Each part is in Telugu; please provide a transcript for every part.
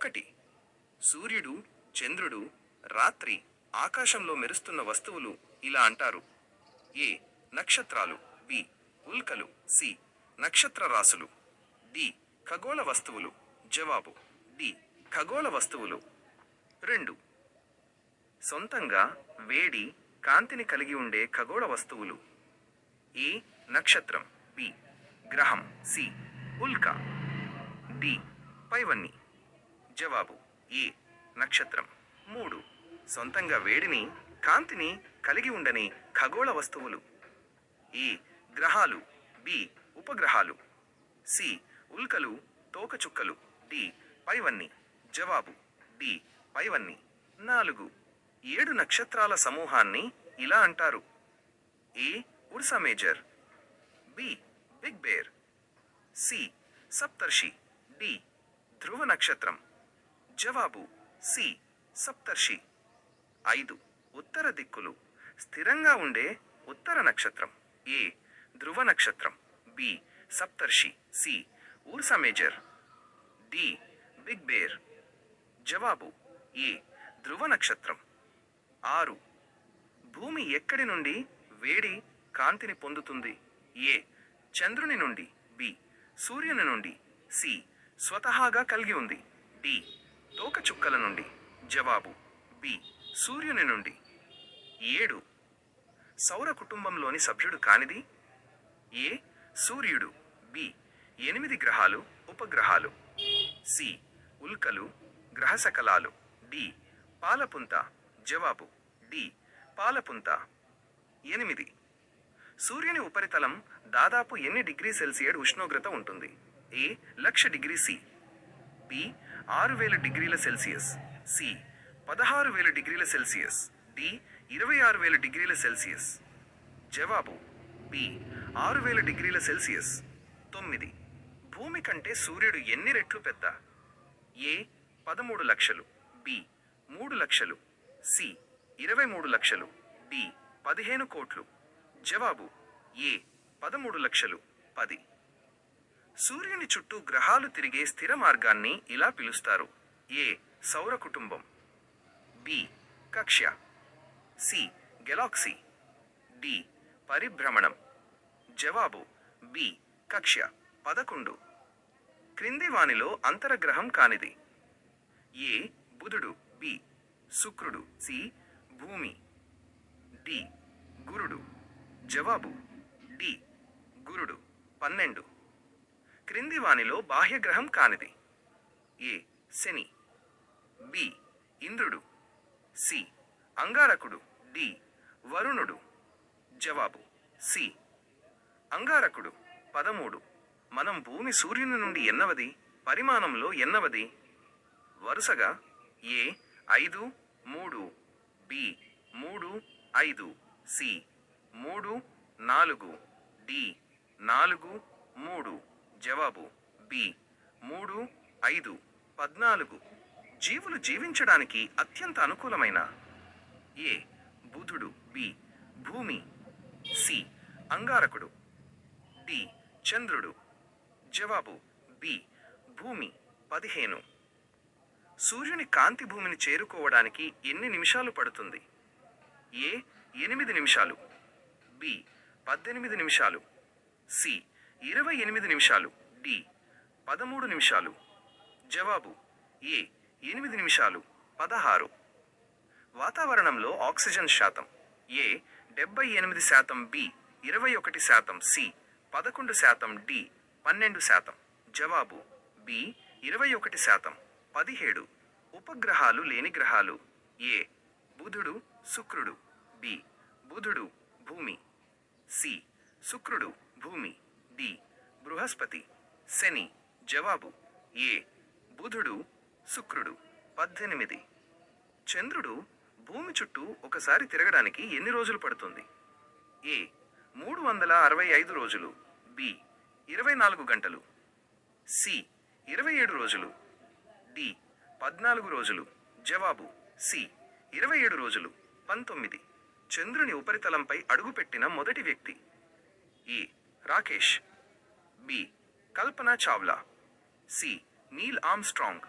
ఒకటి. సూర్యుడు చంద్రుడు రాత్రి ఆకాశంలో మెరుస్తున్న వస్తువులు ఇలా అంటారు. ఏ. నక్షత్రాలు. బి. ఉల్కలు. సి. నక్షత్ర రాసులు డి. ఖగోళ వస్తువులు. జవాబు. డి. ఖగోళ వస్తువులు. రెండు. సొంతంగా వేడి కాంతిని కలిగి ఉండే ఖగోళ వస్తువులు. ఏ. నక్షత్రం. బి. గ్రహం. సి. ఉల్క. డి. పైవన్ని. జవాబు ఏ. నక్షత్రం. మూడు. సొంతంగా వేడిని కాంతిని కలిగి ఉండని ఖగోళ వస్తువులు. ఏ. గ్రహాలు. బి. ఉపగ్రహాలు. సి. ఉల్కలు తోకచుక్కలు. డి. పైవన్ని. జవాబు. డి. పైవన్ని. నాలుగు. ఏడు నక్షత్రాల సమూహాన్ని ఇలా అంటారు. A. Ursa Major. B. Big Bear. C. సప్తర్షి. D. ధ్రువ నక్షత్రం. జవాబు సి. సప్తర్షి. ఐదు. ఉత్తర దిక్కులు. స్థిరంగా ఉండే ఉత్తర నక్షత్రం. ఏ. ధ్రువ నక్షత్రం. B. సప్తర్షి. C. Ursa Major. D. Big Bear. జవాబు ఏ. ధ్రువ నక్షత్రం. ఆరు. భూమి ఎక్కడి నుండి వేడి కాంతిని పొందుతుంది? ఏ. చంద్రుని నుండి. బి. సూర్యుని నుండి. సి. స్వతహాగా కలిగి ఉంది. డి. తోకచుక్కల నుండి. జవాబు బి. సూర్యుని నుండి. ఏడు. సౌర కుటుంబంలోని సభ్యుడు కానిది? ఏ. సూర్యుడు. బి. ఎనిమిది గ్రహాలు ఉపగ్రహాలు. సి. ఉల్కలు గ్రహశకలాలు. డి. పాలపుంత. జవాబు డి. పాలపుంత. ఎనిమిది. సూర్యుని ఉపరితలం దాదాపు ఎన్ని డిగ్రీ సెల్సియడ్ ఉష్ణోగ్రత ఉంటుంది? A. Lakh degree C. B. ఆరు వేల డిగ్రీల సెల్సియస్. సి పదహారు వేల డిగ్రీల సెల్సియస్. డి ఇరవై ఆరు వేల డిగ్రీల సెల్సియస్. జవాబు బి ఆరు వేల డిగ్రీల సెల్సియస్. తొమ్మిది భూమి కంటే సూర్యుడు ఎన్ని రెట్లు పెద్ద? ఏ పదమూడు లక్షలు. బి మూడు లక్షలు. సి ఇరవై మూడు లక్షలు. డి పదిహేను కోట్లు. జవాబు ఏ పదమూడు లక్షలు. పది. సూర్యుని చుట్టూ గ్రహాలు తిరిగే స్థిర మార్గాన్ని ఇలా పిలుస్తారు. ఏ. సౌర కుటుంబం. బి. కక్ష్య. సి. గెలాక్సీ. డి. పరిభ్రమణం. జవాబు. బి. కక్ష్య. పదకొండు. క్రింది వానిలో అంతరగ్రహం కానిది. ఏ. బుధుడు. బి. శుక్రుడు. సి. భూమి. డి. గురుడు. జవాబు. డి. గురుడు. పన్నెండు. క్రింది వానిలో బాహ్యగ్రహం కానిది. ఏ. శని. బి. ఇంద్రుడు. సి. అంగారకుడు. డి. వరుణుడు. జవాబు. సి. అంగారకుడు. పదమూడు. మనం భూమి సూర్యుని నుండి ఎన్నవది? పరిమాణంలో ఎన్నవది? వరుసగా ఏ. ఐదు మూడు బి. మూడు ఐదు సి. మూడు నాలుగు డి. నాలుగు మూడు. జవాబు బి. మూడు ఐదు పద్నాలుగు. జీవులు జీవించడానికి అత్యంత అనుకూలమైన ఏ. బుధుడు బి. భూమి సి. అంగారకుడు డి. చంద్రుడు. జవాబు బి. భూమి పదిహేను. సూర్యుని కాంతి భూమిని చేరుకోవడానికి ఎన్ని నిమిషాలు పడుతుంది? ఏ. ఎనిమిది నిమిషాలు. బి. పద్దెనిమిది నిమిషాలు. సి. ఇరవై ఎనిమిది నిమిషాలు. డి. పదమూడు నిమిషాలు. జవాబు. ఏ. ఎనిమిది నిమిషాలు. పదహారు. వాతావరణంలో ఆక్సిజన్ శాతం. ఏ. డెబ్బై ఎనిమిది శాతం. బి. ఇరవై ఒకటి శాతం. సి. పదకొండు శాతం. డి. పన్నెండు శాతం. జవాబు. బి. ఇరవై ఒకటి శాతం. పదిహేడు. ఉపగ్రహాలు లేని గ్రహాలు. ఏ. బుధుడు శుక్రుడు. బి. బుధుడు భూమి. సి. శుక్రుడు భూమి. డి బృహస్పతి శని జవాబు ఏ బుధుడు శుక్రుడు. పద్దెనిమిది. చంద్రుడు భూమి చుట్టూ ఒకసారి తిరగడానికి ఎన్ని రోజులు పడుతుంది? ఏ మూడు వందల అరవై ఐదు రోజులు. బి ఇరవై నాలుగు గంటలు. సి ఇరవై ఏడు రోజులు. డి పద్నాలుగు రోజులు. జవాబు సి ఇరవై ఏడు రోజులు. పంతొమ్మిది. చంద్రుని ఉపరితలంపై అడుగుపెట్టిన మొదటి వ్యక్తి. A Rakesh. B Kalpana Chawla C Neil Armstrong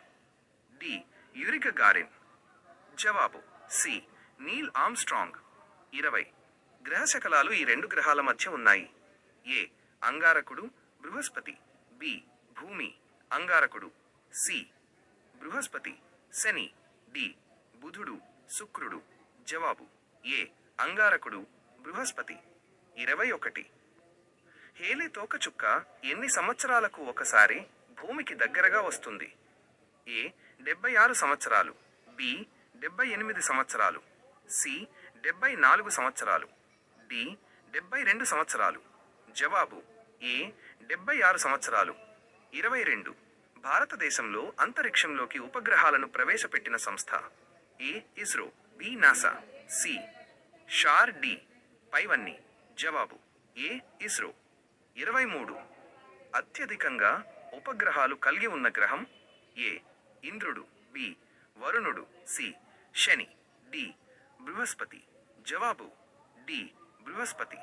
D Yuri Gagarin జవాబు సి నీల్ ఆమ్స్ట్రాంగ్ ఇరవై. గ్రహశకలాలు ఈ రెండు గ్రహాల మధ్య ఉన్నాయి. ఏ అంగారకుడు బృహస్పతి. బి భూమి అంగారకుడు. సి బృహస్పతి. శని. డి బుధుడు శుక్రుడు. జవాబు. ఏ అంగారకుడు బృహస్పతి. ఇరవై ఒకటి. హేలీ తోకచుక్క ఎన్ని సంవత్సరాలకు ఒకసారి భూమికి దగ్గరగా వస్తుంది? ఏ డెబ్బై ఆరు సంవత్సరాలు. బి డెబ్బై ఎనిమిది సంవత్సరాలు. సి డెబ్బై నాలుగు సంవత్సరాలు. డి డెబ్బై రెండు సంవత్సరాలు. జవాబు ఏ డెబ్బై ఆరు సంవత్సరాలు. ఇరవై రెండు భారతదేశంలో అంతరిక్షంలోకి ఉపగ్రహాలను ప్రవేశపెట్టిన సంస్థ. A ISRO. B NASA. C SHAR D. పైవన్నీ. జవాబు ఏ ఇస్రో. ఇరవై మూడు. అత్యధికంగా ఉపగ్రహాలు కలిగి ఉన్న గ్రహం ఏ? ఇంద్రుడు. బి. వరుణుడు. సి. శని. డి. బృహస్పతి. జవాబు. డి. బృహస్పతి.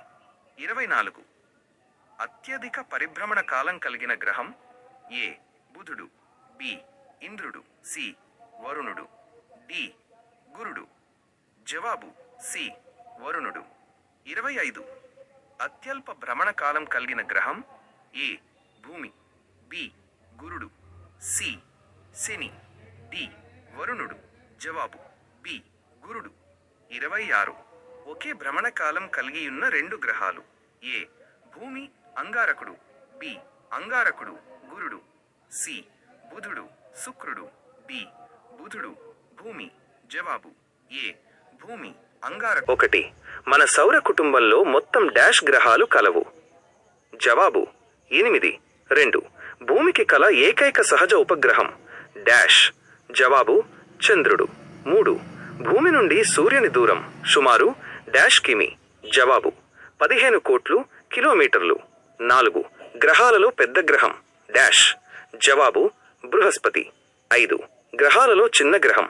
ఇరవై నాలుగు. అత్యధిక పరిభ్రమణ కాలం కలిగిన గ్రహం ఏ? బుధుడు. బి. ఇంద్రుడు. సి. వరుణుడు. డి. గురుడు. జవాబు. సి. వరుణుడు. ఇరవై ఐదు. అత్యల్ప భ్రమణ కాలం కలిగిన గ్రహం ఏ భూమి బి గురుడు సి శని డి వరుణుడు. జవాబు బి గురుడు. ఇరవై ఆరు. ఒకే భ్రమణ కాలం కలిగి ఉన్న రెండు గ్రహాలు. ఏ భూమి అంగారకుడు. బి అంగారకుడు గురుడు. సి బుధుడు శుక్రుడు. డి బుధుడు భూమి. జవాబు ఏ భూమి. అంగార. ఒకటి మన సౌర కుటుంబంలో మొత్తం డాష్ గ్రహాలు కలవు. జవాబు ఎనిమిది. రెండు భూమికి కల ఏకైక సహజ ఉపగ్రహం డాష్. జవాబు చంద్రుడు. మూడు భూమి నుండి సూర్యుని దూరం సుమారు డాష్ కిమి. జవాబు పదిహేను కోట్లు కిలోమీటర్లు. నాలుగు గ్రహాలలో పెద్ద గ్రహం డాష్. జవాబు బృహస్పతి. ఐదు గ్రహాలలో చిన్న గ్రహం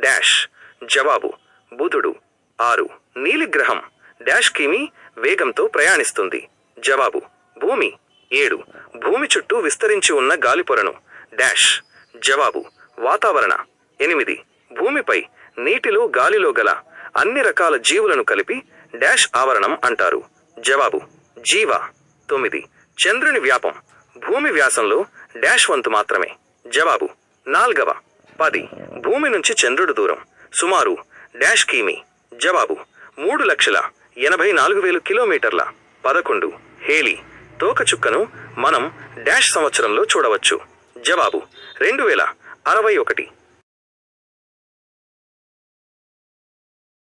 డాష్. జవాబు బుధుడు. ఆరు. నీలి గ్రహం డాష్ కిమీ వేగంతో ప్రయాణిస్తుంది. జవాబు భూమి. ఏడు. భూమి చుట్టూ విస్తరించి ఉన్న గాలిపొరను డాష్. జవాబు వాతావరణ. ఎనిమిది. భూమిపై నీటిలో గాలిలో గల అన్ని రకాల జీవులను కలిపి డాష్ ఆవరణం అంటారు. జవాబు జీవ. తొమ్మిది. చంద్రుని వ్యాపం. భూమి వ్యాసంలో డాష్ వంతు మాత్రమే. జవాబు నాల్గవ. పది. భూమి నుంచి చంద్రుడు దూరం. సుమారు డాష్ కిమీ. జవాబు మూడు లక్షల ఎనభై నాలుగు వేలు కిలోమీటర్ల పదకొండు. హేలీ తోకచుక్కను మనం డాష్ సంవత్సరంలో చూడవచ్చు. జవాబు రెండు వేల అరవై ఒకటి.